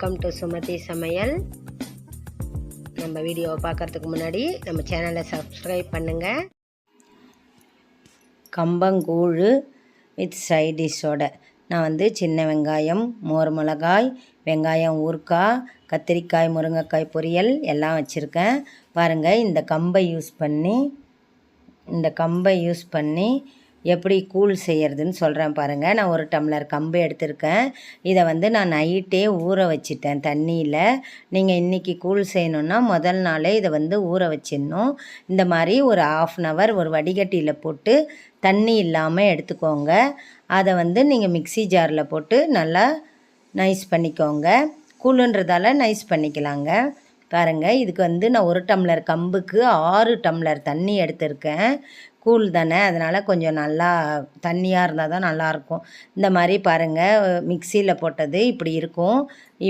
To Sumathi சமையல் நம்ம வீடியோவை பார்க்குறதுக்கு முன்னாடி நம்ம சேனலை சப்ஸ்கிரைப் பண்ணுங்கள் கம்பங்கூழ் வித் சைடிஷோட நான் வந்து சின்ன வெங்காயம் மோர் மிளகாய் வெங்காயம் ஊறுக்காய் கத்திரிக்காய் முருங்கைக்காய் பொரியல் எல்லாம் வச்சுருக்கேன். பாருங்கள் இந்த கம்பை யூஸ் பண்ணி இந்த கம்பை யூஸ் பண்ணி எப்படி கூழ் செய்கிறதுன்னு சொல்கிறேன் பாருங்கள் நான் ஒரு டம்ளர் கம்பு எடுத்திருக்கேன். இதை வந்து நான் நைட்டே ஊற வச்சிட்டேன் தண்ணியில். நீங்கள் இன்றைக்கி கூழ் செய்யணுன்னா முதல் நாளே இதை வந்து ஊற வச்சிடணும். இந்த மாதிரி ஒரு ஆஃப் அன் ஹவர் ஒரு வடிகட்டியில் போட்டு தண்ணி இல்லாமல் எடுத்துக்கோங்க. அதை வந்து நீங்கள் மிக்சி ஜாரில் போட்டு நல்லா நைஸ் பண்ணிக்கோங்க. கூழுன்றதால நைஸ் பண்ணிக்கலாங்க. பாருங்கள் இதுக்கு வந்து நான் ஒரு டம்ளர் கம்புக்கு ஆறு டம்ளர் தண்ணி எடுத்திருக்கேன். கூழ் தானே அதனால் கொஞ்சம் நல்லா தண்ணியாக இருந்தால் தான் நல்லாயிருக்கும் இந்த மாதிரி பாருங்கள் மிக்சியில் போட்டது இப்படி இருக்கும்.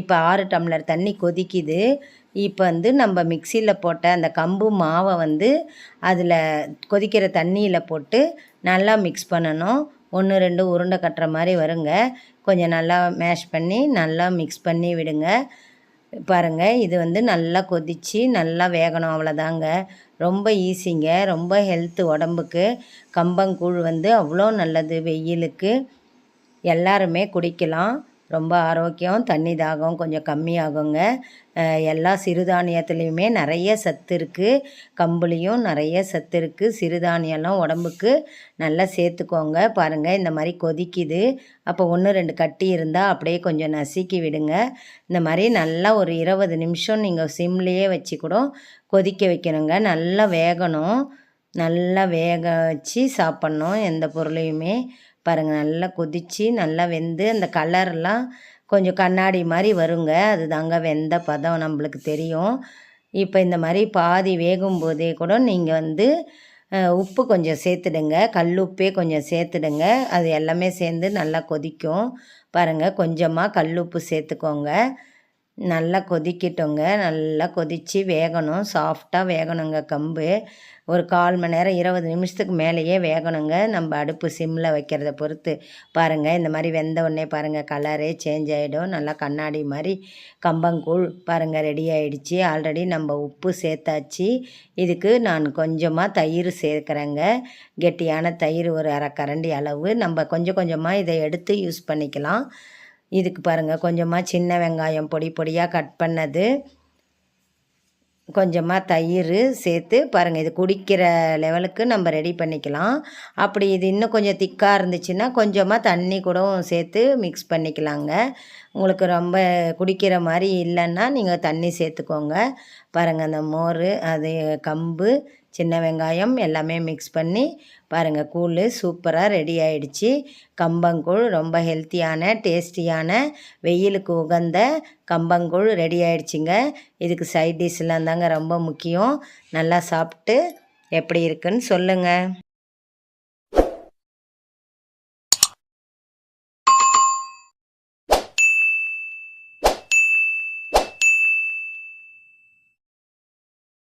இப்போ ஆறு டம்ளர் தண்ணி கொதிக்குது. இப்போ வந்து நம்ம மிக்சியில் போட்ட அந்த கம்பு மாவை வந்து அதில் கொதிக்கிற தண்ணியில் போட்டு நல்லா மிக்ஸ் பண்ணணும். ஒன்று ரெண்டு உருண்டை கட்டுற மாதிரி வருங்க. கொஞ்சம் நல்லா மேஷ் பண்ணி நல்லா மிக்ஸ் பண்ணி விடுங்க. பாருங்கள் இது வந்து நல்லா கொதித்து நல்லா வேகணும் அவ்வளோதாங்க ரொம்ப ஈஸிங்க ரொம்ப ஹெல்த்து உடம்புக்கு. கம்பங்கூழ் வந்து அவ்வளோ நல்லது வெயிலுக்கு. எல்லாருமே குடிக்கலாம். ரொம்ப ஆரோக்கியம் தண்ணி தாகம் கொஞ்சம் கம்மியாகுங்க. எல்லா சிறுதானியத்துலேயுமே நிறைய சத்து இருக்குது கம்புலேயும் நிறைய சத்து இருக்குது சிறுதானியம்லாம் உடம்புக்கு நல்லா சேர்த்துக்கோங்க. பாருங்கள் இந்த மாதிரி கொதிக்குது. அப்போ ஒன்று ரெண்டு கட்டி இருந்தால் அப்படியே கொஞ்சம் நசுக்கி விடுங்க. இந்த மாதிரி நல்லா ஒரு இருபது நிமிஷம் நீங்கள் சிம்லேயே வச்சு கூட கொதிக்க வைக்கணுங்க. நல்லா வேகணும். நல்லா வேக வச்சு சாப்பிட்ணும். எந்த பொருளையுமே பாருங்கள் நல்லா கொதித்து நல்லா வெந்து அந்த கலர்லாம் கொஞ்சம் கண்ணாடி மாதிரி வருங்க. அது தாங்க வெந்த பதம் நம்மளுக்கு தெரியும். இப்போ இந்த மாதிரி பாதி வேகும் போதே கூட நீங்கள் வந்து உப்பு கொஞ்சம் சேர்த்துடுங்க. கல் உப்பே கொஞ்சம் சேர்த்துடுங்க. அது எல்லாமே சேர்ந்து நல்லா கொதிக்கும். பாருங்கள் கொஞ்சமாக கல் உப்பு சேர்த்துக்கோங்க. நல்லா கொதிக்கட்டுங்க. நல்லா கொதித்து வேகணும். சாஃப்டாக வேகணுங்க கம்பு. ஒரு கால் மணி நேரம் இருபது நிமிஷத்துக்கு மேலேயே வேகணுங்க. நம்ம அடுப்பு சிம்மில் வைக்கிறத பொறுத்து. பாருங்கள் இந்த மாதிரி வெந்த உடனே பாருங்கள் கலரே சேஞ்ச் ஆகிடும் நல்லா கண்ணாடி மாதிரி கம்பங்கூழ் பாருங்கள் ரெடி ஆகிடுச்சி ஆல்ரெடி நம்ம உப்பு சேர்த்தாச்சு. இதுக்கு நான் கொஞ்சமாக தயிர் சேர்க்குறேங்க. கெட்டியான தயிர் ஒரு அரை கரண்டி அளவு. நம்ம கொஞ்சம் கொஞ்சமாக இதை எடுத்து யூஸ் பண்ணிக்கலாம். இதுக்கு பாருங்கள் கொஞ்சமாக சின்ன வெங்காயம் பொடி பொடியாக கட் பண்ணது. கொஞ்சமாக தயிர் சேர்த்து பாருங்கள் இது குடிக்கிற லெவலுக்கு நம்ம ரெடி பண்ணிக்கலாம். அப்படி இது இன்னும் கொஞ்சம் திக்காக இருந்துச்சுன்னா கொஞ்சமாக தண்ணி கூட சேர்த்து மிக்ஸ் பண்ணிக்கலாங்க. உங்களுக்கு ரொம்ப குடிக்கிற மாதிரி இல்லைன்னா நீங்கள் தண்ணி சேர்த்துக்கோங்க. பாருங்கள் அந்த மோர் அது கம்பு சின்ன வெங்காயம் எல்லாமே மிக்ஸ் பண்ணி பாருங்கள் கூழ் சூப்பராக ரெடி ஆயிடுச்சு. கம்பங்கூழ் ரொம்ப ஹெல்த்தியான டேஸ்டியான வெயிலுக்கு உகந்த கம்பங்கூழ் ரெடி ஆயிடுச்சுங்க. இதுக்கு சைட் டிஷ்லாம் தாங்க ரொம்ப முக்கியம். நல்லா சாப்பிட்டு எப்படி இருக்குன்னு சொல்லுங்கள்